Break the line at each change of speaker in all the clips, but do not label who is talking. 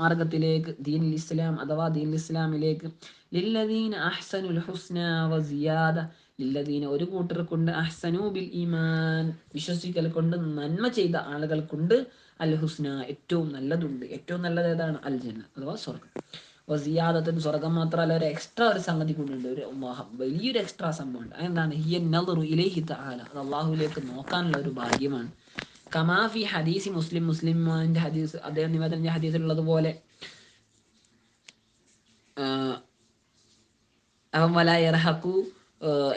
മാർഗത്തിലേക്ക് ദീൻ ഇസ്ലാം അഥവാ ദീൻ ഇസ്ലാമിലേക്ക് ലില്ലദീന അഹ്സനുൽ ഹുസ്ന വസിയാദ ലില്ലദീന ഒരു കൂട്ടർക്കുണ്ട് അഹ്സനു ബിൽ ഈമാൻ വിശ്വസിക്കൽ കൊണ്ട് നന്മ ചെയ്ത ആളുകൾക്കുണ്ട് അൽ ഹുസ്ന ഏറ്റവും നല്ലതുണ്ട്. ഏറ്റവും നല്ലത് ഏതാണ്? അൽ ജന്ന അഥവാ സ്വർഗം വസിയാദത്തിന് സ്വർഗം മാത്രമല്ല ഒരു എക്സ്ട്രാ ഒരു സംഗതി കൊണ്ടുണ്ട് ഒരു വലിയൊരു എക്സ്ട്രാ സംഭവമുണ്ട്. അതെന്താണ്? ഹിയ നദറു ഇലൈഹി തആല. അത് അള്ളാഹുവിലേക്ക് നോക്കാനുള്ള ഒരു ഭാഗ്യമാണ്. കമാഫി ഹദീസി മുസ്ലിം മുസ്ലിമിന്റെ ഹദീസ് അദ്ദേഹം നിവേദന ഹദീസിലുള്ളത് പോലെ. വല ഇറഹക്കു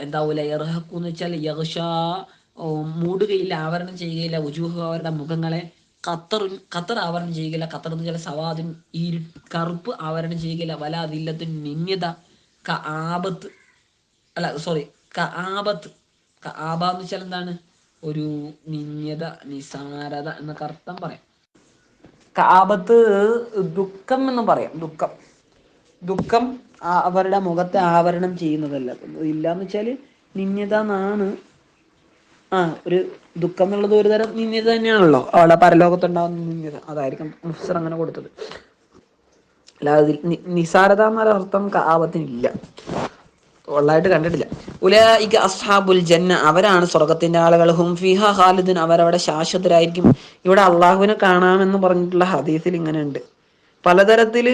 എന്താവൂല ഇറഹക്കു എന്ന് വെച്ചാൽ യഹ്ഷ മൂടുകയില്ല ആവരണം ചെയ്യുകയില്ല ഉജൂഹ അവരുടെ മുഖങ്ങളെ ഖത്തർ ഖത്തർ ആവരണം ചെയ്യുകയില്ല ഖത്തർ എന്ന് വെച്ചാൽ സവാദിൻ ഈ കറുപ്പ് ആവരണം ചെയ്യുകയില്ല വല അതില്ലത്തിൻ നിന്യത ക ആപത്ത് അല്ല സോറി ക ആപത്ത് ക ആബ എന്ന് വെച്ചാൽ എന്താണ്? ഒരു നിന്യത നിസാരത എന്നൊക്കെ അർത്ഥം പറയാം. കാപത്ത് ദുഃഖം എന്ന് പറയാം ദുഃഖം. ദുഃഖം അവരുടെ മുഖത്തെ ആവരണം ചെയ്യുന്നതല്ല. ഇല്ല എന്ന് വെച്ചാൽ നിന്യത എന്നാണ്. ആ ഒരു ദുഃഖം എന്നുള്ളത് ഒരു തരം നിന്യത തന്നെയാണല്ലോ. അവിടെ പരലോകത്തുണ്ടാകുന്ന നിന്യത അതായിരിക്കും മുഫ്സർ അങ്ങനെ കൊടുത്തത്. അല്ലാതെ നിസാരത എന്നൊരർത്ഥം കാപത്തിനില്ല ഉള്ളതായിട്ട് കണ്ടിട്ടില്ല. ഉലായിക അസ്ഹാബുൽ ജന്ന അവരാണ് സ്വർഗത്തിന്റെ ആളുകൾ. ഹും ഫിഹ അവരവിടെ ശാശ്വതരായിരിക്കും. ഇവിടെ അള്ളാഹുവിനെ കാണാമെന്ന് പറഞ്ഞിട്ടുള്ള ഹദീസിൽ ഇങ്ങനെയുണ്ട്. പലതരത്തിൽ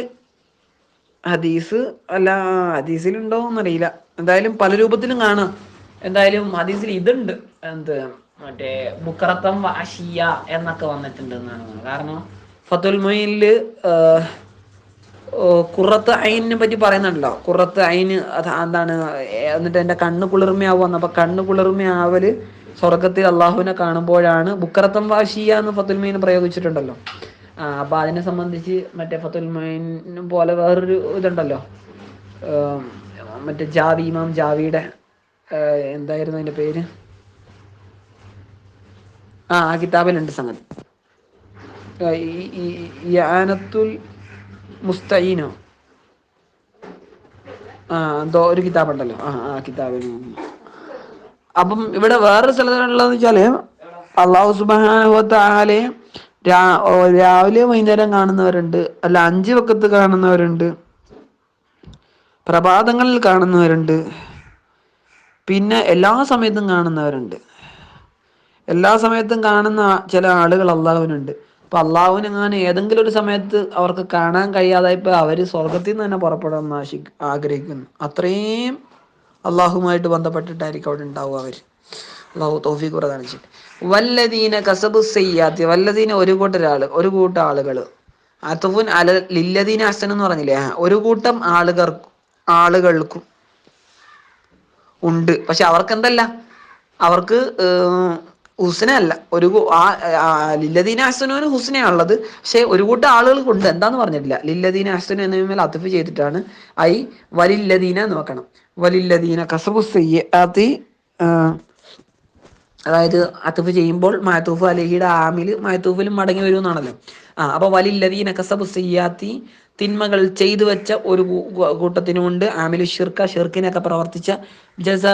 ഹദീസ് അല്ല ഹദീസിലുണ്ടോ എന്നറിയില്ല. എന്തായാലും പല രൂപത്തിലും കാണാം. എന്തായാലും ഹദീസിൽ ഇതുണ്ട്. എന്ത് മറ്റേ ബുക്കറത്തം വാഷിയ എന്നൊക്കെ വന്നിട്ടുണ്ട് എന്നാണ് കാരണം ഫത്തുൽ മൊയിനിൽ ഓ, കുറത്ത് അയിനെ പറ്റി പറയുന്നുണ്ടല്ലോ. കുറത്ത് അയിന് എന്താണ് എന്നിട്ട് എന്റെ കണ്ണ് കുളിർമയാവുന്ന അപ്പൊ കണ്ണ് കുളിർമയാവൽ സ്വർഗത്തിൽ അള്ളാഹുവിനെ കാണുമ്പോഴാണ് ബുക്കറത്തം വാശിയ എന്ന് ഫത്തുൽമീൻ പ്രയോഗിച്ചിട്ടുണ്ടല്ലോ. ആ അപ്പൊ അതിനെ സംബന്ധിച്ച് മറ്റേ ഫത്തുൽമീനും പോലെ വേറൊരു ഇതുണ്ടല്ലോ. മറ്റേ ജാവി ഇമാം ജാവിയുടെ എന്തായിരുന്നു അതിന്റെ പേര്? ആ ആ കിതാബിലുണ്ട് സംഗതി. ഈ- മുസ്തഈനോ? ആ എന്തോ ഒരു കിതാബുണ്ടല്ലോ. ആ ആ കിതാബിന് അപ്പം ഇവിടെ വേറൊരു സ്ഥലത്തുള്ളതെന്ന് വെച്ചാൽ അള്ളാഹു സുബാനുഭവത്താലെ രാവിലെ വൈകുന്നേരം കാണുന്നവരുണ്ട്. അല്ല അഞ്ച് വക്കത്ത് കാണുന്നവരുണ്ട്. പ്രഭാതങ്ങളിൽ കാണുന്നവരുണ്ട്. പിന്നെ എല്ലാ സമയത്തും കാണുന്നവരുണ്ട്. എല്ലാ സമയത്തും കാണുന്ന ചില ആളുകൾ അള്ളാഹുവിനുണ്ട് അപ്പൊ അള്ളാഹുവിനെങ്ങാനും ഏതെങ്കിലും ഒരു സമയത്ത് അവർക്ക് കാണാൻ കഴിയാതായപ്പോ അവർ സ്വർഗത്തിൽ നിന്ന് തന്നെ പുറപ്പെടാൻ ആശി ആഗ്രഹിക്കുന്നു. അത്രയും അള്ളാഹുമായിട്ട് ബന്ധപ്പെട്ടിട്ടായിരിക്കും അവിടെ ഉണ്ടാവുക അവർ. അള്ളാഹു തോഫിക്ക് പ്രദാനം ചെയ്യും വല്ലദീന കസബു സയ്യാത്തി വല്ലതീന ഒരു കൂട്ടരാൾ ആൾ ഒരു കൂട്ടം ആളുകൾ അത്തുഫുൻ അല ലില്ലദീന അസൻ എന്ന് പറഞ്ഞില്ലേ? ഒരു കൂട്ടം ആളുകൾ ആളുകൾക്കും ഉണ്ട്. പക്ഷെ അവർക്ക് എന്തല്ല? അവർക്ക് ഹുസ്നയല്ല. ഒരു ആ ലില്ലദീന ഹസനുവിന് ഹുസ്നയാണുള്ളത്. പക്ഷെ ഒരു കൂട്ടം ആളുകൾ ഉണ്ട് എന്താന്ന് പറഞ്ഞിട്ടില്ല. ലില്ലദീന ഹസനു എന്നതിന്മേൽ അതിഫ് ചെയ്തിട്ടാണ്. ഐ വലില്ലദീന എന്ന് വെക്കണം. വലില്ലദീന കസബു സയ്യാത്തി അതായത് അത്തുഫ് ചെയ്യുമ്പോൾ മായത്തൂഫ് അലഹിയുടെ ആമിൽ മായത്തൂഫിലും മടങ്ങി വരും എന്നാണല്ലോ ആ അപ്പൊ വലില്ലതീ കസബു സിയാത്തി തിന്മകൾ ചെയ്തു വെച്ച ഒരു കൂട്ടത്തിനുമുണ്ട്. ആമിൽ ഷിർക്ക ഷിർക്കിനൊക്കെ പ്രവർത്തിച്ച ജസാ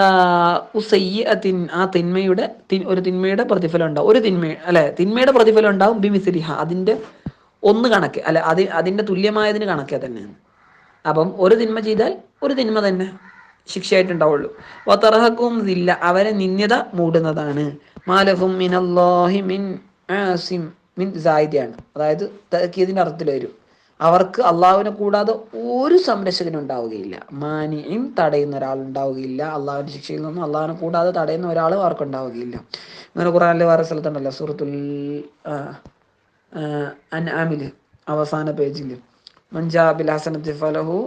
ഉസയ്യത്തിൻ ആ തിന്മയുടെ ഒരു തിന്മയുടെ പ്രതിഫലം ഉണ്ടാവും. ഒരു തിന്മ അല്ലെ തിന്മയുടെ പ്രതിഫലം ഉണ്ടാവും ബിമിസിലിഹ. അതിന്റെ ഒന്ന് കണക്ക് അല്ലെ അത് അതിന്റെ തുല്യമായതിന് കണക്കെ തന്നെയാണ് അപ്പം ഒരു തിന്മ ചെയ്താൽ ഒരു തിന്മ തന്നെ. ശിക്ഷയായിട്ടുണ്ടാവുള്ളൂ. വതറഹക്കും ഇല്ല അവരെ നിന്യത മൂടുന്നതാണ്. മാലഹും മിനല്ലാഹി മിൻ ആസിം മിൻ അതായത് തക്കീതിന്റെ അർത്ഥത്തിൽ വരും. അവർക്ക് അള്ളാഹുവിനെ കൂടാതെ ഒരു സംരക്ഷകനും ഉണ്ടാവുകയില്ല. മാനിയും തടയുന്ന ഒരാൾ ഉണ്ടാവുകയില്ല. അള്ളാഹുവിന്റെ ശിക്ഷയിൽ നിന്നും അള്ളാഹുവിനെ കൂടാതെ തടയുന്ന ഒരാളും അവർക്ക് ഉണ്ടാവുകയില്ല. ഇങ്ങനെ ഖുറാനിലെ വേറെ സ്ഥലത്തുണ്ടല്ലോ? സൂറത്തുൽ അൻ ആമിൽ അവസാന പേജിൽ മഞ്ചാബിൽ ഹസനത്തി ഫലഹു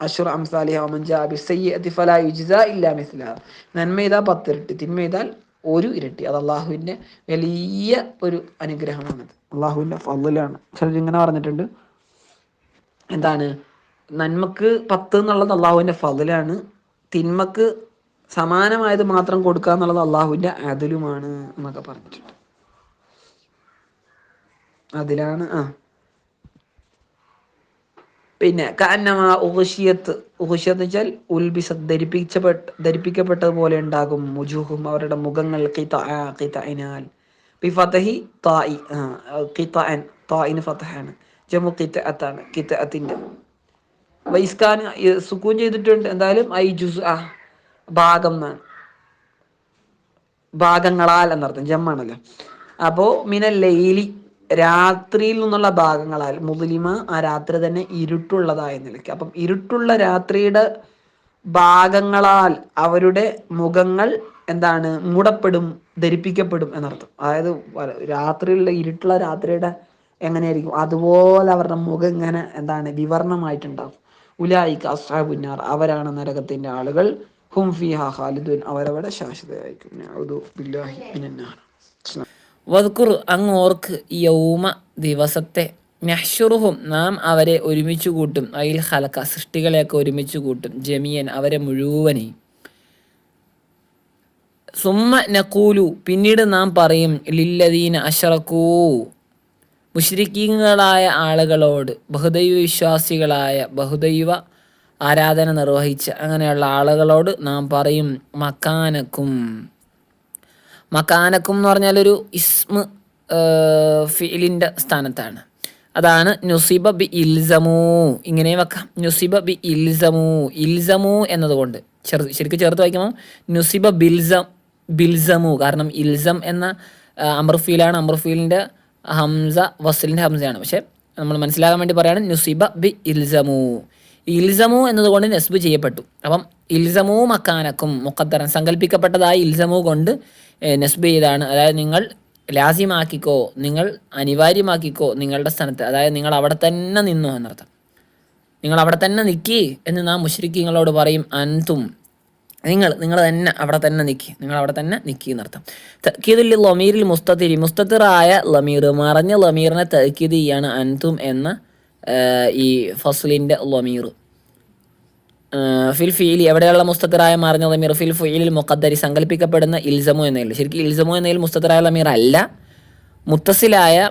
അഷുർ അംസാലിഹ മഞ്ചാബി സയ്യത്തി ഫലാ യുജ്സ ഇല്ലാ മിസ്ലഹ. നന്മ ചെയ്താൽ പത്തിരട്ടി തിന്മ ചെയ്താൽ ഒരു ഇരട്ടി. അത് അള്ളാഹുവിന്റെ വലിയ ഒരു അനുഗ്രഹമാണത്. അള്ളാഹുവിന്റെ ഫضലാണ് ചിലർ ഇങ്ങനെ പറഞ്ഞിട്ടുണ്ട്. എന്താണ്? നന്മക്ക് പത്ത് എന്നുള്ളത് അള്ളാഹുവിന്റെ ഫലിലാണ്. തിന്മക്ക് സമാനമായത് മാത്രം കൊടുക്കുക എന്നുള്ളത് അള്ളാഹുവിന്റെ അതിലുമാണ് എന്നൊക്കെ പറഞ്ഞിട്ടുണ്ട്. അതിലാണ് ആ. പിന്നെ കാന്നമ ഉഹുഷിയത്ത് ഉഹുഷിയെന്ന് വെച്ചാൽ ഉൽബിസ ധരിപ്പിച്ചപ്പെട്ട ധരിപ്പിക്കപ്പെട്ടതുപോലെ ഉണ്ടാകും മുജുഹും അവരുടെ മുഖങ്ങൾ വൈസ്കാൻ സുക്കൂൻ ചെയ്തിട്ടുണ്ട്. എന്തായാലും ഐ ജുസ് ആ ഭാഗം എന്നാണ്. ഭാഗങ്ങളാൽ എന്നർത്ഥം ജമ്മാണല്ലോ. അപ്പോ മിന ലൈലി രാത്രിയിൽ നിന്നുള്ള ഭാഗങ്ങളാൽ മുസ്ലിമ ആ രാത്രി തന്നെ ഇരുട്ടുള്ളതായ നിലയ്ക്ക് അപ്പം ഇരുട്ടുള്ള രാത്രിയുടെ ഭാഗങ്ങളാൽ അവരുടെ മുഖങ്ങൾ എന്താണ്? മൂടപ്പെടും ധരിപ്പിക്കപ്പെടും എന്നർത്ഥം. അതായത് രാത്രിയുള്ള ഇരുട്ടുള്ള രാത്രിയുടെ എങ്ങനെയായിരിക്കും? അതുപോലെ അവരുടെ മുഖം ഇങ്ങനെ എന്താണ്? വിവരണമായിട്ടുണ്ടാകും. ഉലായിക്ക് അസ്ഹാബുന്നാർ അവരാണ് നരകത്തിന്റെ ആളുകൾ. ഹും ഫിഹ ഖാലിദുൻ അവരവിടെ ശാശ്വതയായിരിക്കും.
വദ്കുർ അങ്ങ് ഓർക്ക് യൗമ ദിവസത്തെ നഹ്ഷുറുഹും നാം അവരെ ഒരുമിച്ച് കൂട്ടും. അയിൽ ഹലക്ക സൃഷ്ടികളെയൊക്കെ ഒരുമിച്ച് കൂട്ടും. ജമിയൻ അവരെ മുഴുവനെയും സുമ്മ നക്കൂലു പിന്നീട് നാം പറയും ലില്ലദീന അഷറക്കൂ മുഷ്രിക്കീങ്ങളായ ആളുകളോട് ബഹുദൈവ വിശ്വാസികളായ ബഹുദൈവ ആരാധന നിർവഹിച്ച അങ്ങനെയുള്ള ആളുകളോട് നാം പറയും മക്കാനക്കും. മക്കാനക്കും എന്ന് പറഞ്ഞാൽ ഒരു ഇസ്മ ഫിലിന്റെ സ്ഥാനത്താണ്. അതാണ് നുസിബ ബി ഇൽസമു. ഇങ്ങനെ വെക്കാം. നുസിബ ബി ഇൽസമു. ഇൽസമു എന്നതുകൊണ്ട് ചെറു ശരിക്കും ചേർത്ത് വായിക്കുമ്പോൾ നുസിബ ബിൽസം ബിൽസമു. കാരണം ഇൽസം എന്ന അമർഫീലാണ് അമർഫീലിന്റെ ഹംസ വസലിന്റെ ഹംസയാണ്. പക്ഷേ നമ്മൾ മനസ്സിലാകാൻ വേണ്ടി പറയാണ് നുസിബ ബി ഇൽസമു. ഇൽസമു എന്നതുകൊണ്ട് നെസ്ബ് ചെയ്യപ്പെട്ടു. അപ്പം ഇൽസമു മക്കാനക്കും മുക്കത്തറൻ സങ്കല്പിക്കപ്പെട്ടതായ ഇൽസമു കൊണ്ട് നെസ്ബ് ചെയ്താണ് അതായത് നിങ്ങൾ ലാസിമാക്കിക്കോ നിങ്ങൾ അനിവാര്യമാക്കിക്കോ നിങ്ങളുടെ സ്ഥലത്ത് അതായത് നിങ്ങൾ അവിടെ തന്നെ നിന്നു എന്നർത്ഥം. നിങ്ങൾ അവിടെ തന്നെ നിൽക്കി എന്ന് നാം മുഷരിക്കിങ്ങളോട് പറയും അൻതും. നിങ്ങൾ നിങ്ങൾ തന്നെ അവിടെ തന്നെ നിൽക്കി നിങ്ങൾ അവിടെ തന്നെ നിൽക്കി എന്നർത്ഥം. തക്കീദിൽ ലമീറിൽ മുസ്തത്തിരി മുസ്തത്തിറായ ലമീർ മറഞ്ഞ ലമീറിനെ തക്കീത് ചെയ്യാണ് അൻതും എന്ന ഈ ഫസ്ലിന്റെ ലമീർ. ഫിൽ ഫീലി എവിടെയുള്ള മുസ്തത്തറായ മാറിഞ്ഞ ലമീർ ഫിൽ ഫീലിൽ മുഖദ്ദരി സങ്കല്പിക്കപ്പെടുന്ന ഇൽസമു എന്നതിൽ. ശരിക്കും ഇൽസമു എന്നതിൽ മുസ്തത്തറായ ലമീർ അല്ല. മുത്തസിലായ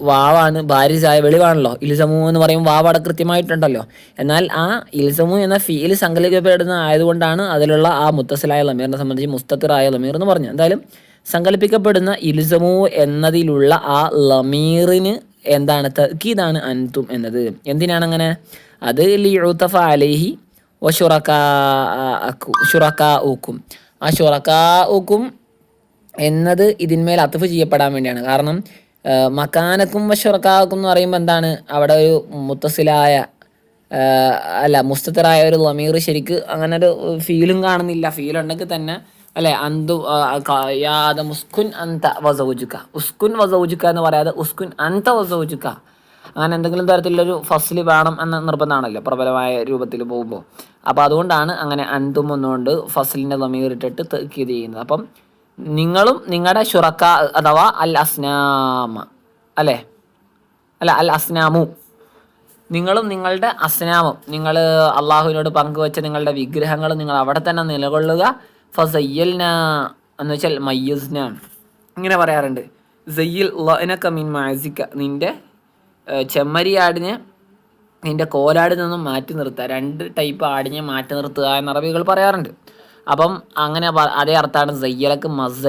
വാവാണ് ബാരിസായ വെളിവാണല്ലോ. ഇൽസമു എന്ന് പറയും വാവ് അവിടെ കൃത്യമായിട്ടുണ്ടല്ലോ. എന്നാൽ ആ ഇൽസമു എന്ന ഫീൽ സങ്കല്പിക്കപ്പെടുന്ന ആയതുകൊണ്ടാണ് അതിലുള്ള ആ മുത്തസിലായ ലമീറിനെ സംബന്ധിച്ച് മുസ്തത്തിറായ ലമീർ എന്ന് പറഞ്ഞു എന്തായാലും സങ്കല്പിക്കപ്പെടുന്ന ഇൽസമു എന്നതിലുള്ള ആ ലമീറിന് എന്താണ് തക്കീതാണ് അൻതും എന്നത്? എന്തിനാണ് അങ്ങനെ അത് ലിയുത്തഫ അലൈഹി വ ഷുറക്കാ ഊക്കും ആ ഷുറക്കാ ഊക്കും എന്നത് ഇതിന്മേൽ അത്തഫ് ചെയ്യപ്പെടാൻ വേണ്ടിയാണ്. കാരണം മക്കാനക്കും വഷുറക്കാക്കും എന്ന് പറയുമ്പോൾ എന്താണ്? അവിടെ ഒരു മുത്തസിലായ അല്ല മുസ്തത്തറായ ഒരു ലമീർ ശരിക്ക് അങ്ങനെ ഒരു ഫീലും കാണുന്നില്ല. ഫീൽ ഉണ്ടെങ്കിൽ തന്നെ അല്ലെ? അന്തു യാദ മുസ്കുൻ അന്ത വസൗജുക്ക ഉസ്കുൻ വസൗജുക്ക എന്ന് പറയാതെ ഉസ്കുൻ അന്ത വസൗജുക്ക അങ്ങനെ എന്തെങ്കിലും തരത്തിലൊരു ഫസ്ൽ വേണം എന്ന നിർബന്ധമാണല്ലോ പ്രബലമായ രൂപത്തിൽ പോകുമ്പോൾ. അപ്പോൾ അതുകൊണ്ടാണ് അങ്ങനെ അന്തും ഒന്നുകൊണ്ട് ഫസലിന്റെ ലമീർ ഇട്ടിട്ട് ചെയ്യുന്നത്. അപ്പം നിങ്ങളും നിങ്ങളുടെ ഷുറക്ക അഥവാ അൽ അസ്നാമ. അല്ലേ? അല്ല അൽ അസ്നാമു. നിങ്ങളും നിങ്ങളുടെ അസ്നാമും. നിങ്ങൾ അള്ളാഹുവിനോട് പങ്കുവെച്ച നിങ്ങളുടെ വിഗ്രഹങ്ങൾ നിങ്ങൾ അവിടെ തന്നെ നിലകൊള്ളുക. ഫസയ്യൽന എന്ന് വെച്ചാൽ മയ്യസ്ന. ഇങ്ങനെ പറയാറുണ്ട്. സയ്യിൽ ലനക മിൻ മാസിക്ക നിന്റെ ചെമ്മരി ആടിനെ നിന്റെ കോലാടിൽ നിന്നും മാറ്റി നിർത്തുക. രണ്ട് ടൈപ്പ് ആടിനെ മാറ്റി നിർത്തുക എന്ന അറബികൾ പറയാറുണ്ട്. അപ്പം അങ്ങനെ അതേ അർത്ഥമാണ് സയ്യലക്ക് മസ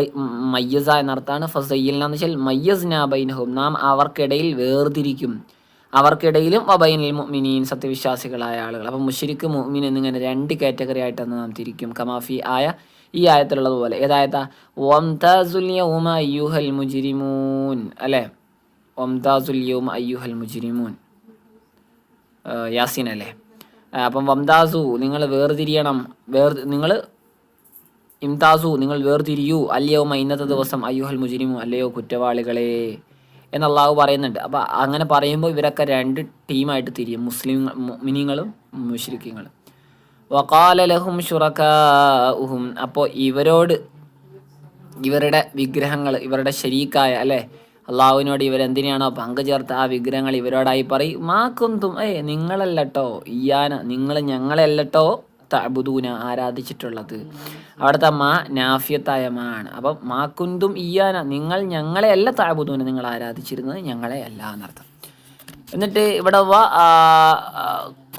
മയ്യസ എന്നർത്ഥമാണ് ഫസയ്യലിന എന്ന് വെച്ചാൽ മയ്യസ്ന ബൈനഹും. നാം അവർക്കിടയിൽ വേർതിരിക്കും. അവർക്കിടയിലും വബൈനിൽ മുഅ്മിനീൻ സത്യവിശ്വാസികളായ ആളുകൾ. അപ്പം മുഷരിക്ക് മുഅ്മിൻ എന്നിങ്ങനെ രണ്ട് കാറ്റഗറി ആയിട്ടാണ് നാം തിരിക്കും. കമാഫി ആയ ഈ ആയത്തിലുള്ളതുപോലെ ഏതായത്താ വംതാസുൽ യൗമ മുജിരിമൂൻ. അല്ലേ? വംതാസുൽ യൗമ അയ്യുഹൽ മുജിരിമൂൻ. യാസീൻ അല്ലേ? അപ്പം വംതാസു നിങ്ങൾ വേർതിരിയണം. വേർ നിങ്ങൾ ഇംതാസു നിങ്ങൾ വേർതിരിയൂ. അല്ലയോമ ഇന്നത്തെ ദിവസം അയ്യുഹൽ മുജിരിമു അല്ലയോ കുറ്റവാളികളെ. എന്ന് അള്ളാഹു പറയുന്നുണ്ട്. അപ്പോൾ അങ്ങനെ പറയുമ്പോൾ ഇവരൊക്കെ രണ്ട് ടീമായിട്ട് തിരിയും. മുസ്ലിം മിനിങ്ങളും മുഷ്രിഖ്യങ്ങളും വക്കാലലഹും ഷുറക്കാഹും അപ്പോൾ ഇവരോട് ഇവരുടെ വിഗ്രഹങ്ങൾ ഇവരുടെ ശരീക്കായ അല്ലേ? അള്ളാഹുവിനോട് ഇവരെന്തിനാണോ പങ്കു ചേർത്ത ആ വിഗ്രഹങ്ങൾ ഇവരോടായി പറയും മാക്കുന്തും ഏ നിങ്ങളല്ലട്ടോ ഇയാന നിങ്ങൾ ഞങ്ങളല്ലട്ടോ തബുദൂന ആരാധിച്ചിട്ടുള്ളത്. അവിടുത്തെ മാ നാഫിയത്തായ മാ ആണ്. അപ്പം മാക്കുന്തും ഇയാന നിങ്ങൾ ഞങ്ങളെ അല്ല താബുദൂന നിങ്ങൾ ആരാധിച്ചിരുന്നത് ഞങ്ങളെ അല്ല എന്നർത്ഥം. എന്നിട്ട് ഇവിടെ വ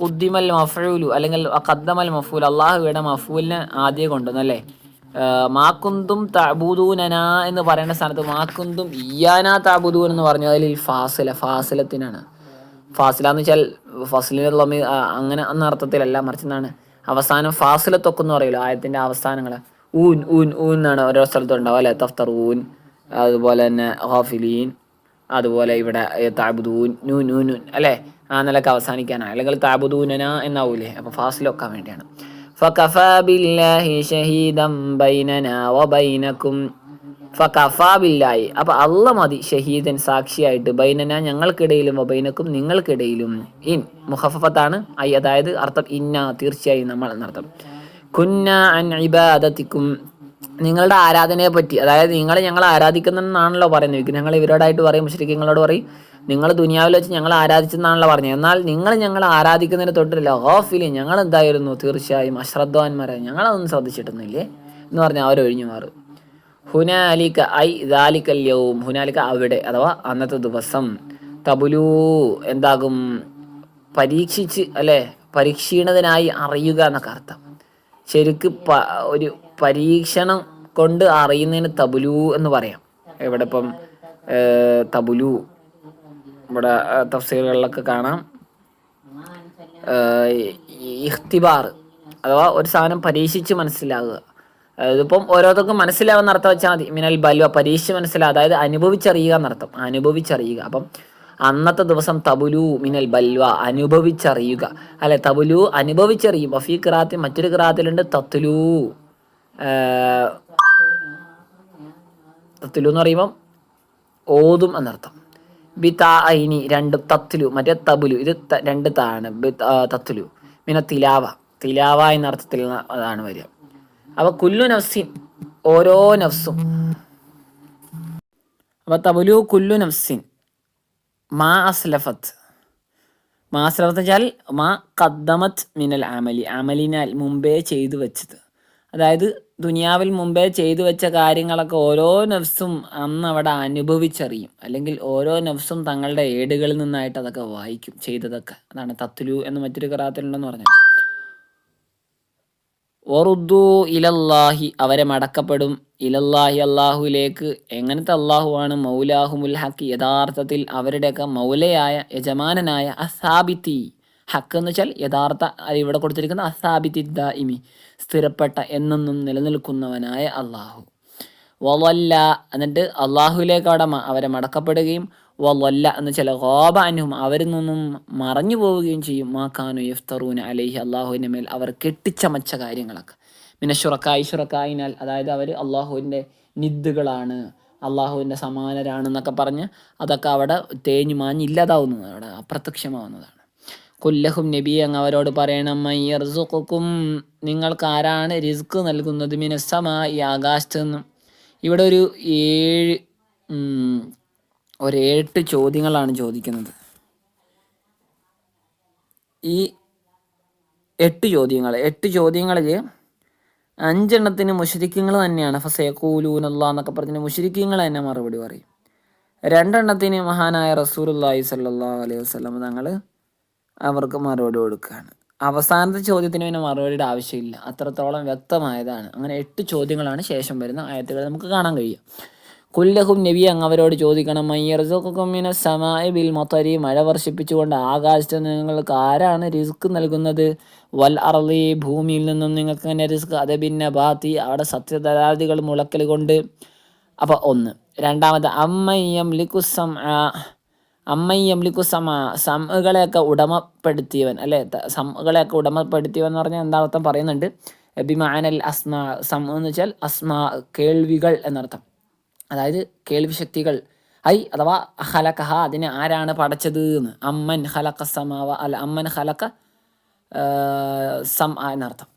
കുദ്ദിമൽ മഫൂലു അല്ലെങ്കിൽ കദ്ദമൽ മഫൂൽ അള്ളാഹുയുടെ മഫൂലിനെ ആദ്യം കൊണ്ടുവന്നു അല്ലേ? മാക്കുന്തും താബൂദൂനന എന്ന് പറയുന്ന സ്ഥാനത്ത് മാക്കുന്തും ഇയാന താബുദൂൻ എന്ന് പറഞ്ഞു. അതിൽ ഫാസില ഫാസിലത്തിനാണ്. ഫാസില എന്ന് വെച്ചാൽ ഫസിലുള്ള അങ്ങനെ എന്ന അർത്ഥത്തിലല്ല മറിച്ച് എന്താണ് അവസാനം ഫാസിലത്തൊക്കെ എന്ന് പറയുമല്ലോ ആയത്തിന്റെ അവസാനങ്ങൾ ഊൻ ഊൻ ഊൻ എന്നാണ് ഓരോ സ്ഥലത്തും ഉണ്ടാവും അല്ലെ? തഫ്തർ ഊൻ അതുപോലെ തന്നെ ഹാഫിലീൻ അതുപോലെ ഇവിടെ താബുദൂൻ നൂൻ നൂൻ അല്ലേ? ആ നിലക്ക് അവസാനിക്കാനാണ് അല്ലെങ്കിൽ താബുദൂനന എന്നാവൂലേ അപ്പൊ ഫാസിലൊക്കാൻ വേണ്ടിയാണ് فكفى بالله شهيدا بيننا وبينكم ഫക്കഫാ ബില്ലായി അപ്പൊ അല്ല മതി ഷഹീദൻ സാക്ഷിയായിട്ട് ബൈനന ഞങ്ങൾക്കിടയിലും വബൈനക്കും നിങ്ങൾക്കിടയിലും ഇൻ മുഹഫത്താണ് ഐ അതായത് അർത്ഥം ഇന്ന തീർച്ചയായും നമ്മൾ എന്നർത്ഥം കുന്ന അൻ ഇബാദത്തിക്കും നിങ്ങളുടെ ആരാധനയെ പറ്റി അതായത് നിങ്ങൾ ഞങ്ങൾ ആരാധിക്കുന്നെന്നാണല്ലോ പറയുന്നത് വിഗ്രഹങ്ങൾ ഇവരോടായിട്ട് പറയും മുസ്ലിങ്ങളോട് പറയും നിങ്ങൾ ദുനിയാവിൽ വെച്ച് ഞങ്ങൾ ആരാധിച്ചെന്നാണല്ലോ പറഞ്ഞത്. എന്നാൽ നിങ്ങൾ ഞങ്ങൾ ആരാധിക്കുന്നതിന് തൊട്ടില്ല ഹോഫിലി ഞങ്ങൾ എന്തായിരുന്നു? തീർച്ചയായും അശ്രദ്ധവാന്മാരായി. ഞങ്ങളതൊന്നും ശ്രദ്ധിച്ചിട്ടൊന്നുമില്ലേ? എന്ന് പറഞ്ഞാൽ അവരൊഴിഞ്ഞു മാറും. ഹുനാലിക്ക ഐ ദാലിക്കല്യവും ഹുനാലിക്ക അവിടെ അഥവാ അന്നത്തെ ദിവസം. തബുലൂ എന്താകും? പരീക്ഷിച്ച് അല്ലേ? പരീക്ഷീണതിനായി അറിയുക എന്നൊക്കെ അർത്ഥം. ശരിക്ക് പ ഒരു പരീക്ഷണം കൊണ്ട് അറിയുന്നതിന് തബുലു എന്ന് പറയാം. ഇവിടെ ഇപ്പം തബുലു. ഇവിടെ തഫ്സീലുകളിലൊക്കെ കാണാം. ഇഖ്തിബാർ അഥവാ ഒരു സാധനം പരീക്ഷിച്ച് മനസ്സിലാകുക ഇതിപ്പം ഓരോരുത്തർക്കും മനസ്സിലാവുന്ന അർത്ഥം വെച്ചാൽ മതി. മിനൽ ബൽവ പരീക്ഷിച്ച് മനസ്സിലാവുക. അതായത് അനുഭവിച്ചറിയുക എന്നർത്ഥം. അനുഭവിച്ചറിയുക. അപ്പം അന്നത്തെ ദിവസം തബുലു മിനൽ ബൽവ അനുഭവിച്ചറിയുക. അല്ലെ? തബുലു അനുഭവിച്ചറിയും. വഫീ ഖിറാത്തിൽ മറ്റൊരു ഖിറാത്തിലുണ്ട് തത്തുലു തത്തുലു എന്ന് പറയുമ്പം ഓതും എന്നർത്ഥം. ബി താ ഐനി രണ്ട് തത്തുലു. മറ്റേ തബുലു. ഇത് രണ്ട് താണ്. ബി തത്തുലു. പിന്നെ തിലാവ. തിലാവ എന്ന അർത്ഥത്തിൽ അതാണ് വരിക. അപ്പൊ കുല്ലു നഫ്സിൻ ഓരോ നഫ്സും. അപ്പൊ തബുലു കുല്ലു നഫ്സിൻ. മാ അസ്ലഫത്ത്. മാ അസ്ലഫത്ത് വെച്ചാൽ മാ കദ്ദമത്ത് മിനൽ അമലി. അമലിനാൽ മുമ്പേ ചെയ്തു വെച്ചത്. അതായത് ദുനിയാവിൽ മുമ്പേ ചെയ്തു വെച്ച കാര്യങ്ങളൊക്കെ ഓരോ നഫ്സും അന്ന് അവിടെ അനുഭവിച്ചറിയും. അല്ലെങ്കിൽ ഓരോ നഫ്സും തങ്ങളുടെ ഏടുകളിൽ നിന്നായിട്ട് അതൊക്കെ വായിക്കും ചെയ്തതൊക്കെ. അതാണ് തത്തുലു എന്ന് മറ്റൊരു കറാത്തിലുണ്ടെന്ന് പറഞ്ഞത്. ഓറുദ്ദു ഇലല്ലാഹി അവരെ മടക്കപ്പെടും. ഇലല്ലാഹി അള്ളാഹുലേക്ക് എങ്ങനത്തെ അള്ളാഹുവാണ് മൗലാഹുമുൽ ഹക്ക് യഥാർത്ഥത്തിൽ അവരുടെയൊക്കെ മൗലയായ യജമാനനായ അസാബിത്തി. ഹക്ക് എന്ന് വെച്ചാൽ യഥാർത്ഥ ഇവിടെ കൊടുത്തിരിക്കുന്ന അസാബിത്തി ദായിമി സ്ഥിരപ്പെട്ട എന്നെന്നും നിലനിൽക്കുന്നവനായ അള്ളാഹു. വല്ല എന്നിട്ട് അള്ളാഹുലേക്ക് അവിടെ അവരെ മടക്കപ്പെടുകയും വല്ല എന്ന് ചില ഗോബാനും അവരിൽ നിന്നും മറഞ്ഞു പോവുകയും ചെയ്യും. മാക്കാനു യഫ്തറൂന അലൈഹി അള്ളാഹുവിന്റെ മേൽ അവർ കെട്ടിച്ചമച്ച കാര്യങ്ങളൊക്കെ. പിന്നെ ഷുറക്കായി ഷുറക്കായിനാൽ അതായത് അവർ അള്ളാഹുവിന്റെ നിദ്ദുകളാണ് അള്ളാഹുവിന്റെ സമാനരാണെന്നൊക്കെ പറഞ്ഞ് അതൊക്കെ അവിടെ തേഞ്ഞു മാഞ്ഞ് ഇല്ലാതാവുന്നതാണ് അവിടെ അപ്രത്യക്ഷമാവുന്നതാണ്. കൊല്ലഹും നബി അങ്ങ് അവരോട് പറയണം മയ്യർസുക്കും നിങ്ങൾക്ക് ആരാണ് റിസ്ക് നൽകുന്നത് മിനസ്സമ ഈ ആകാശത്ത് നിന്നും. ഇവിടെ ഒരു ഏഴ് എട്ട് ചോദ്യങ്ങളാണ് ചോദിക്കുന്നത്. ഈ എട്ട് ചോദ്യങ്ങൾ എട്ട് ചോദ്യങ്ങളിൽ അഞ്ചെണ്ണത്തിന് മുഷരിക്കങ്ങൾ തന്നെയാണ്. ഫസേക്കൂലൂനല്ല എന്നൊക്കെ പറഞ്ഞ മുഷരിക്കങ്ങൾ തന്നെ മറുപടി പറയും. രണ്ടെണ്ണത്തിന് മഹാനായ റസൂലുള്ളാഹി സല്ലാ അലൈഹി വസല്ലം തങ്ങൾ അവർക്ക് മറുപടി കൊടുക്കുകയാണ്. അവസാനത്തെ ചോദ്യത്തിന് പിന്നെ മറുപടിയുടെ ആവശ്യമില്ല. അത്രത്തോളം വ്യക്തമായതാണ്. അങ്ങനെ എട്ട് ചോദ്യങ്ങളാണ് ശേഷം വരുന്ന ആയത്തുകൾ നമുക്ക് കാണാൻ കഴിയുക കുല്ലഹും നബി അങ്ങ് അവരോട് ചോദിക്കണം മയ്യർസുക്കുമിന സമായ ബിൽ മൊത്തരി മഴ വർഷിപ്പിച്ചുകൊണ്ട് ആകാശത്ത് നിങ്ങൾക്ക് ആരാണ് റിസ്ക് നൽകുന്നത്? വൽ അറളി ഭൂമിയിൽ നിന്നും നിങ്ങൾക്ക് തന്നെ റിസ്ക്? അത് പിന്നെ ബാത്തി അവിടെ സത്യദരാദികൾ മുളക്കൽ കൊണ്ട്. അപ്പോൾ ഒന്ന്. രണ്ടാമത് അമ്മയ്യം ലിക്കുസം അമ്മയ്യം സമ സമകളെയൊക്കെ ഉടമപ്പെടുത്തിയവൻ അല്ലെ? സമകളെയൊക്കെ ഉടമപ്പെടുത്തിയവൻ എന്ന് പറഞ്ഞാൽ എന്താ അർത്ഥം? പറയുന്നുണ്ട്. ബിമാനൽ അസ്മ സം എന്ന് വെച്ചാൽ അസ്മ കേൾവികൾ എന്നർത്ഥം. അതായത് കേൾവി ശക്തികൾ ഐ അഥവാ ഹലക്കഹ അതിനെ ആരാണ് പടച്ചത് എന്ന്? അമ്മൻ ഹലക്ക സമാവ അല്ല അമ്മൻ ഹലക്ക സം എന്നർത്ഥം.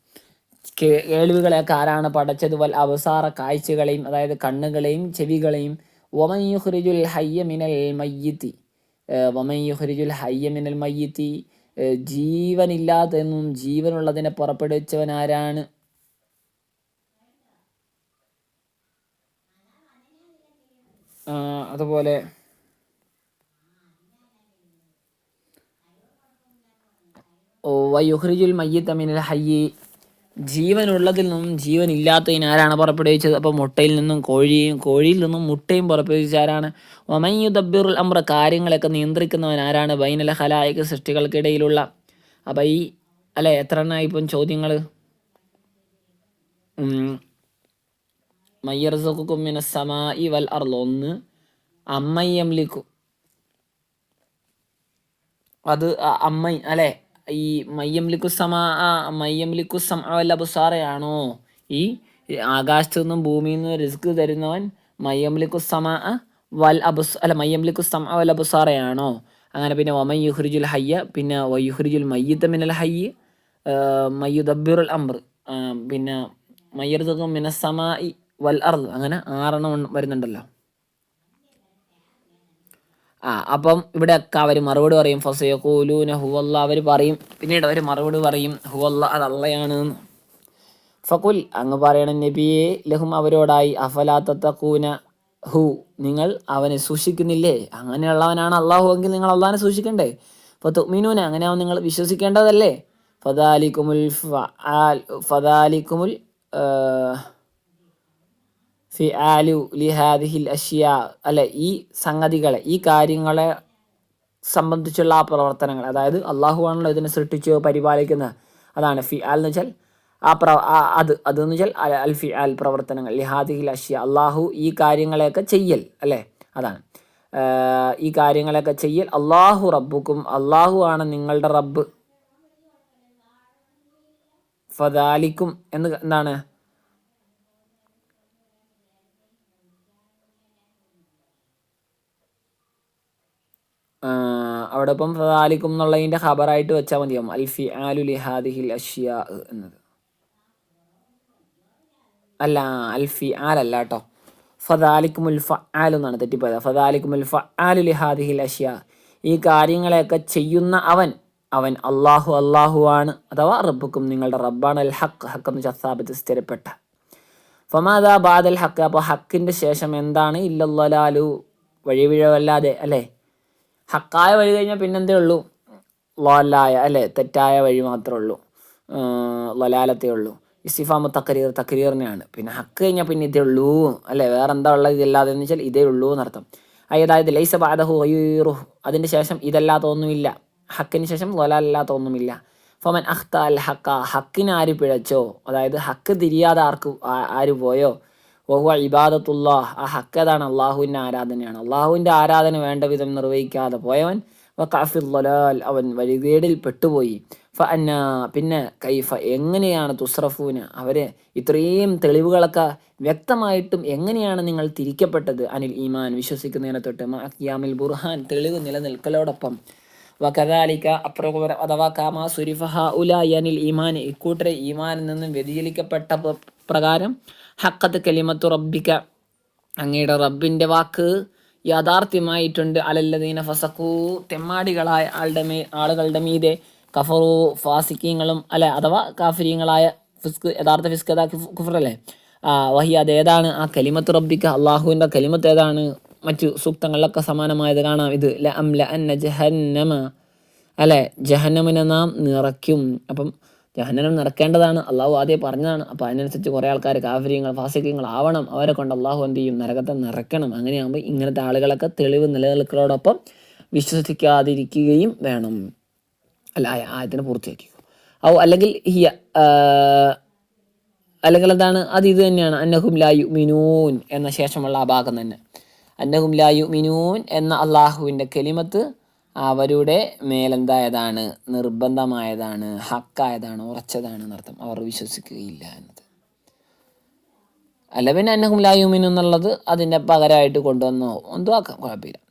കേൾവികളെയൊക്കെ ആരാണ് പടച്ചത്? വൽ അവസാറ കാഴ്ചകളെയും അതായത് കണ്ണുകളെയും ചെവികളെയും ഒമയുഹ്രിജുൽ ഹയ്യ മിനൽ മയ്യത്തി. വമയുഹ്രിജുൽ ഹയ്യ മിനൽ മയ്യത്തി. ജീവനില്ലാത്തെന്നും ജീവനുള്ളതിനെ പുറപ്പെടുവിച്ചവൻ ആരാണ്? അതുപോലെ വയുഹ്രിജുൽ മയ്യത്ത മിനൽ ഹയ്യി. ജീവനുള്ളതിൽ നിന്നും ജീവൻ ഇല്ലാത്തതിന് ആരാണ് പുറപ്പെടുവിച്ചത്? അപ്പോൾ മുട്ടയിൽ നിന്നും കോഴിയും കോഴിയിൽ നിന്നും മുട്ടയും പുറപ്പെടുവിച്ച ആരാണ്? ഒമയ്യുദബിറുൽ അമ്ര കാര്യങ്ങളൊക്കെ നിയന്ത്രിക്കുന്നവൻ ആരാണ്? ബൈനല ഹലായക സൃഷ്ടികൾക്കിടയിലുള്ള. അപ്പം ഈ അല്ലെ എത്ര എണ്ണമായി ഇപ്പം ചോദ്യങ്ങൾ? മയ്യർസുക്കുമിന സമായി വൽ അർൾ ഒന്ന് അമ്മയ്യംലിക്കു അത് അമ്മ അല്ലെ? ഈ മയ്യംലിക്കു സമ മയ്യംലിക്കു സമ ബുസാറയാണോ ഈ ആകാശത്തു നിന്നും ഭൂമിയിൽ നിന്നും റിസ്ക് തരുന്നവൻ മയ്യംലിക്കു സമ വൽ അബുസ് അല്ല മയ്യംലിക്കു സമ വൽ അബുസാറയാണോ അങ്ങനെ പിന്നെ ഒമൻ യുഹ്രിജുൽ ഹയ്യ പിന്നെ വയുഹ്രിജുൽ മയ്യത്ത മിനൽ ഹയ്യ് മയ്യുദബിറുൽ അംർ പിന്നെ മയ്യർ മിന സമായി വൽ അർദ് അങ്ങനെ ആറെണ്ണം വരുന്നുണ്ടല്ലോ. ആ അപ്പം ഇവിടെ ഒക്കെ അവർ മറുപടി പറയും ഫസയഖൂലൂന ഹുവല്ല. അവർ പറയും പിന്നീട് അവർ മറുപടി പറയും ഹുവല്ല അത് അള്ളയാണ്. ഫകുൽ അങ്ങ് പറയണം നബിയെ ലഹും അവരോടായി അഫലാത്തൂന ഹു നിങ്ങൾ അവനെ സൂക്ഷിക്കുന്നില്ലേ? അങ്ങനെയുള്ളവനാണ് അള്ളാഹു എങ്കിൽ നിങ്ങൾ അള്ളാഹിനെ സൂക്ഷിക്കണ്ടേ? ഫതുമിനൂന അങ്ങനെ അവൻ നിങ്ങൾ വിശ്വസിക്കേണ്ടതല്ലേ? ഫദാലിക്കുമുൽ ഫദാലിക്കുമുൽ ആ, ഫിആലു ലിഹാദിഹിൽ അഷ്യ അല്ലെ ഈ സംഗതികളെ ഈ കാര്യങ്ങളെ സംബന്ധിച്ചുള്ള ആ പ്രവർത്തനങ്ങൾ അതായത് അള്ളാഹു ആണല്ലോ ഇതിനെ സൃഷ്ടിച്ചു പരിപാലിക്കുന്നത് അതാണ് ഫി ആൽ എന്ന് വെച്ചാൽ ആ പ്ര അത് അതെന്ന് വെച്ചാൽ അൽ ഫി ആൽ പ്രവർത്തനങ്ങൾ ലിഹാദിഹിൽ അഷ്യ അള്ളാഹു ഈ കാര്യങ്ങളെയൊക്കെ ചെയ്യൽ അല്ലേ? അതാണ്. ഈ കാര്യങ്ങളൊക്കെ ചെയ്യൽ അള്ളാഹു റബ്ബുക്കും അള്ളാഹു ആണ് നിങ്ങളുടെ റബ്ബ്. ഫദാലിക്കും എന്ന് എന്താണ്? അവിടെ ഇപ്പം ഫാലിക്കും എന്നുള്ളതിന്റെ ഖബറായിട്ട് വെച്ചാൽ മതിയാവും. അൽഫി ആലു ലിഹാദിഹിൽ അഷ്യ എന്നത്. അല്ല അൽഫി ആലല്ല കേട്ടോ ഫദാലിക്കുമുൽ ഫആലു എന്നാണ് തെറ്റിപ്പോയത്. ഫദാലിക്കുമുൽ ഫആലു ലിഹാദിഹിൽ അഷ്യ. ഈ കാര്യങ്ങളെയൊക്കെ ചെയ്യുന്ന അവൻ അവൻ അള്ളാഹു അള്ളാഹു ആണ് അഥവാ റബ്ബുക്കും നിങ്ങളുടെ റബ്ബാണ്. അൽ ഹക്ക് ഹക്ക് എന്ന് ചസാബത്ത് സ്ഥിരപ്പെട്ട. ഫമാദാ ബാദൽ ഹക്ക് അപ്പോൾ ഹക്കിന്റെ ശേഷം എന്താണ്? ഇല്ലല്ലാലു വഴിവിഴവല്ലാതെ അല്ലേ? ഹക്കായ വഴി കഴിഞ്ഞാൽ പിന്നെന്തേ ഉള്ളൂ? ലോലായ അല്ലേ? തെറ്റായ വഴി മാത്രമേ ഉള്ളൂ. ലലാലത്തേ ഉള്ളൂ. ഇസ്തിഫാമു തക്കരീർ തക്കരീറിനെയാണ് പിന്നെ ഹക്ക് കഴിഞ്ഞാൽ പിന്നെ ഇതേ ഉള്ളൂ അല്ലേ? വേറെ എന്താ ഉള്ളത് ഇതില്ലാതെ എന്ന് വെച്ചാൽ ഇതേ ഉള്ളൂ എന്നർത്ഥം അതായത് ലൈസ ബാദഹു അയ്യൂറുഹു അതിന് ശേഷം ഇതല്ലാത്തൊന്നുമില്ല. ഹക്കിന് ശേഷം ലോലാലല്ലാത്തൊന്നുമില്ല. ഫമൻ അഖ്ത അൽ ഹക്ക. ഹക്കിന് ആര് പിഴച്ചോ? അതായത് ഹക്ക് തിരിയാതെ ആർക്ക് ആര് പോയോ? വഹുവ ഇബാദത്തുല്ലാഹ് ആ ഹക്കതാണ് അള്ളാഹുവിന്റെ ആരാധനയാണ്. അള്ളാഹുവിന്റെ ആരാധന വേണ്ട വിധം നിർവഹിക്കാതെ പോയവൻ വക്കാഫിൽ ലലാൽ അവൻ വഴികേടിൽ പെട്ടുപോയി. ഫ അന്ന പിന്നെ കൈഫ എങ്ങനെയാണ് തുസ്രഫൂന് അവരെ ഇത്രയും തെളിവുകളൊക്കെ വ്യക്തമായിട്ടും എങ്ങനെയാണ് നിങ്ങൾ തിരിക്കപ്പെട്ടത്? അനിൽ ഈമാൻ വിശ്വസിക്കുന്നതിനെ തൊട്ട് മാക്കിയാമിൽ ബുർഹാൻ തെളിവ് നിലനിൽക്കലോടൊപ്പം. വകദാലിക അപ്രകാരം അഥവാ കാമാ സുരിഫഹ ഉല അനിൽ ഈമാൻ ഇക്കൂട്ടരെ ഈമാനിൽ നിന്നും വ്യതിചലിക്കപ്പെട്ട പ്രകാരം ഹക്കത്ത് കലിമത്തു റബ്ബിക്ക അങ്ങയുടെ റബ്ബിന്റെ വാക്ക് യാഥാർത്ഥ്യമായിട്ടുണ്ട്. അലല്ലദീന ഫസക്കൂ തെമ്മാടികളായ ആളുടെ മേ ആളുകളുടെ മീതെ കഫറു ഫാസിക്കീങ്ങളും അല്ലെ അഥവാ കാഫിര്യങ്ങളായ ഫിസ്ക് യഥാർത്ഥ ഫിസ്ക് കുഫറല്ലേ ആ വഹി അതേതാണ് ആ കലിമത്ത് റബ്ബിക്ക അള്ളാഹുവിന്റെ കലിമത്ത് ഏതാണ്? മറ്റു സൂക്തങ്ങളിലൊക്കെ സമാനമായത് കാണാം. ഇത് ല അം ല അന്ന ജഹന്നമ അല്ലെ ജഹന്നമിനെ നാം നിറയ്ക്കും. അപ്പം ജഹന്നനം നടക്കേണ്ടതാണ്. അള്ളാഹു ആദ്യം പറഞ്ഞതാണ്. അപ്പോൾ അതിനനുസരിച്ച് കുറേ ആൾക്കാർ കാഫര്യങ്ങൾ ഫാസിക്കങ്ങൾ ആവണം. അവരെ കൊണ്ട് അള്ളാഹു എന്ത് ചെയ്യും? നരകത്തെ നിറക്കണം അങ്ങനെയാകുമ്പോൾ ഇങ്ങനത്തെ ആളുകളൊക്കെ തെളിവ് നിലനിൽക്കലോടൊപ്പം വിശ്വസിക്കാതിരിക്കുകയും വേണം. അല്ല ആയ- ആയത്തിനെ പൂർത്തിയാക്കി. ഔ അല്ലെങ്കിൽ ഹിയ അല്ലെങ്കിൽ എന്താണ്? അത് ഇത് തന്നെയാണ്. അന്നഹും ലായു മിനൂൻ എന്ന ശേഷമുള്ള ആ ഭാഗം തന്നെ. അന്നഹും ലായു മിനൂൻ എന്ന അള്ളാഹുവിന്റെ കെലിമത്ത് അവരുടെ മേലെന്തായതാണ്? നിർബന്ധമായതാണ് ഹക്കായതാണ് ഉറച്ചതാണ് എന്നർത്ഥം. അവർ വിശ്വസിക്കുകയില്ല എന്നത്. അല്ല പിന്നെ അന്നഹും എന്നുള്ളത് അതിന്റെ പകരമായിട്ട് കൊണ്ടുവന്നോ? എന്തോ ആക്കാം കുഴപ്പമില്ല.